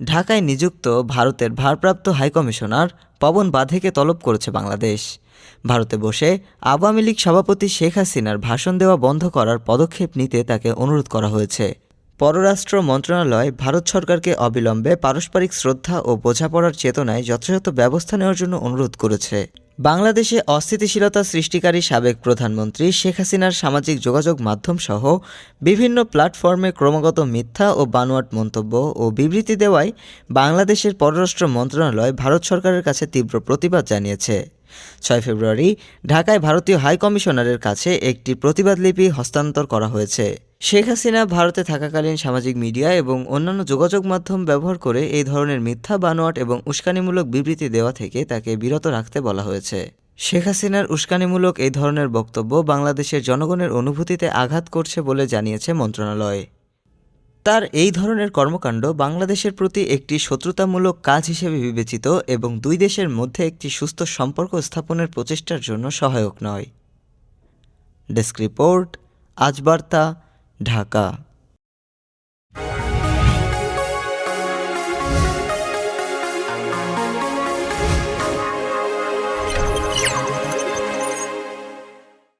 ঢাকায় নিযুক্ত ভারতের ভারপ্রাপ্ত হাইকমিশনার পবন বাধেকে তলব করেছে বাংলাদেশ। ভারতে বসে আওয়ামী লীগ সভাপতি শেখ হাসিনার ভাষণ দেওয়া বন্ধ করার পদক্ষেপ নিতে তাকে অনুরোধ করা হয়েছে। পররাষ্ট্র মন্ত্রণালয়, ভারত সরকারকে অবিলম্বে পারস্পরিক শ্রদ্ধা ও বোঝাপড়ার চেতনায় যথাযথ ব্যবস্থা নেওয়ার জন্য অনুরোধ করেছে। বাংলাদেশে অস্থিতিশীলতা সৃষ্টিকারী সাবেক প্রধানমন্ত্রী শেখ হাসিনার সামাজিক যোগাযোগ মাধ্যম সহ বিভিন্ন প্ল্যাটফর্মে ক্রমাগত মিথ্যা ও বানোয়াট মন্তব্য ও বিবৃতি দেওয়ায় বাংলাদেশের পররাষ্ট্র মন্ত্রণালয় ভারত সরকারের কাছে তীব্র প্রতিবাদ জানিয়েছে। ছয় ফেব্রুয়ারি ঢাকায় ভারতীয় হাই কমিশনারের কাছে একটি প্রতিবাদ লিপি হস্তান্তর করা হয়েছে। শেখ হাসিনা ভারতে থাকাকালীন সামাজিক মিডিয়া এবং অন্যান্য যোগাযোগ মাধ্যম ব্যবহার করে এই ধরনের মিথ্যা, বানোয়াট এবং উস্কানিমূলক বিবৃতি দেওয়া থেকে তাকে বিরত রাখতে বলা হয়েছে। শেখ হাসিনার উস্কানিমূলক এই ধরনের বক্তব্য বাংলাদেশের জনগণের অনুভূতিতে আঘাত করছে বলে জানিয়েছে মন্ত্রণালয়। তার এই ধরনের কর্মকাণ্ড বাংলাদেশের প্রতি একটি শত্রুতামূলক কাজ হিসেবে বিবেচিত এবং দুই দেশের মধ্যে একটি সুস্থ সম্পর্ক স্থাপনের প্রচেষ্টার জন্য সহায়ক নয়। ডেস্ক রিপোর্ট, আজ বার্তা, ঢাকা।